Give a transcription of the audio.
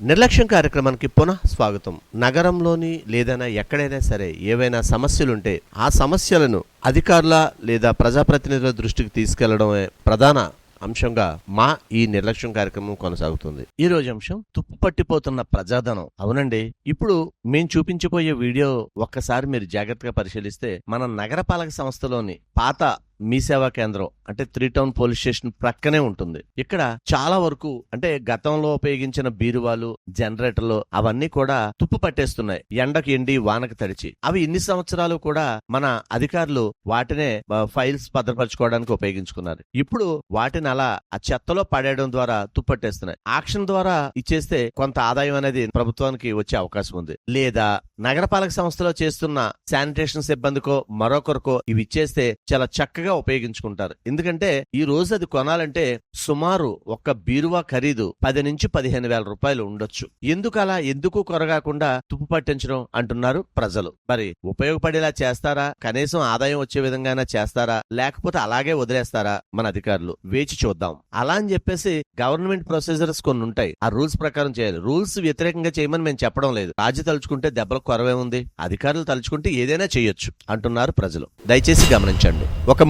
నిర్లక్ష్యం కార్యక్రమానికి పునః స్వాగతం. నగరంలోని లేదైనా ఎక్కడైనా సరే ఏవైనా సమస్యలుంటే ఆ సమస్యలను అధికారుల లేదా ప్రజాప్రతినిధుల దృష్టికి తీసుకెళ్ళడమే ప్రధాన అంశంగా మా ఈ నిర్లక్ష్యం కార్యక్రమం కొనసాగుతుంది. ఈ రోజు అంశం తుప్పు పట్టిపోతున్న ప్రజాధనం. అవునండి ఇప్పుడు మేము చూపించబోయే వీడియో ఒక్కసారి మీరు జాగ్రత్తగా పరిశీలిస్తే మన నగరపాలక సంస్థలోని పాత మీ సేవా కేంద్రం అంటే త్రీ టౌన్ పోలీస్ స్టేషన్ ప్రక్కనే ఉంటుంది. ఇక్కడ చాలా వరకు అంటే గతంలో ఉపయోగించిన బీరువాలు జనరేటర్లు అవన్నీ కూడా తుప్పు పట్టేస్తున్నాయి. ఎండకు ఎండి వానకి తడిచి. అవి ఇన్ని సంవత్సరాలు కూడా మన అధికారులు వాటినే ఫైల్స్ భద్రపరచుకోవడానికి ఉపయోగించుకున్నారు. ఇప్పుడు వాటిని అలా ఆ చెత్తలో పడేయడం ద్వారా తుప్పట్టేస్తున్నాయి ఆక్షన్ ద్వారా ఇచ్చేస్తే కొంత ఆదాయం అనేది ప్రభుత్వానికి వచ్చే అవకాశం ఉంది. లేదా నగరపాలక సంస్థలో చేస్తున్న శానిటేషన్ సిబ్బందికో మరొకరికో ఇవి ఇచ్చేస్తే చాలా చక్కగా ఉపయోగించుకుంటారు. ఎందుకంటే ఈ రోజు అది కొనాలంటే సుమారు ఒక్క బీరువా ఖరీదు పది నుంచి పదిహేను వేల రూపాయలు ఉండొచ్చు. ఎందుకు అలా? ఎందుకు కొరగాకుండా తుప్పు పట్టించడం అంటున్నారు ప్రజలు. మరి ఉపయోగపడేలా చేస్తారా? కనీసం ఆదాయం వచ్చే విధంగానే చేస్తారా? లేకపోతే అలాగే వదిలేస్తారా మన అధికారులు? వేచి చూద్దాం. అలా అని చెప్పేసి గవర్నమెంట్ ప్రొసీజర్స్ కొన్ని ఉంటాయి. ఆ రూల్స్ ప్రకారం చేయాలి. రూల్స్ వ్యతిరేకంగా చేయమని మేము చెప్పడం లేదు. రాజు తలుచుకుంటే దెబ్బలకు కొరవే ఉంది అధికారులు తలుచుకుంటే ఏదైనా చేయొచ్చు అంటున్నారు ప్రజలు. దయచేసి గమనించండి. ఒక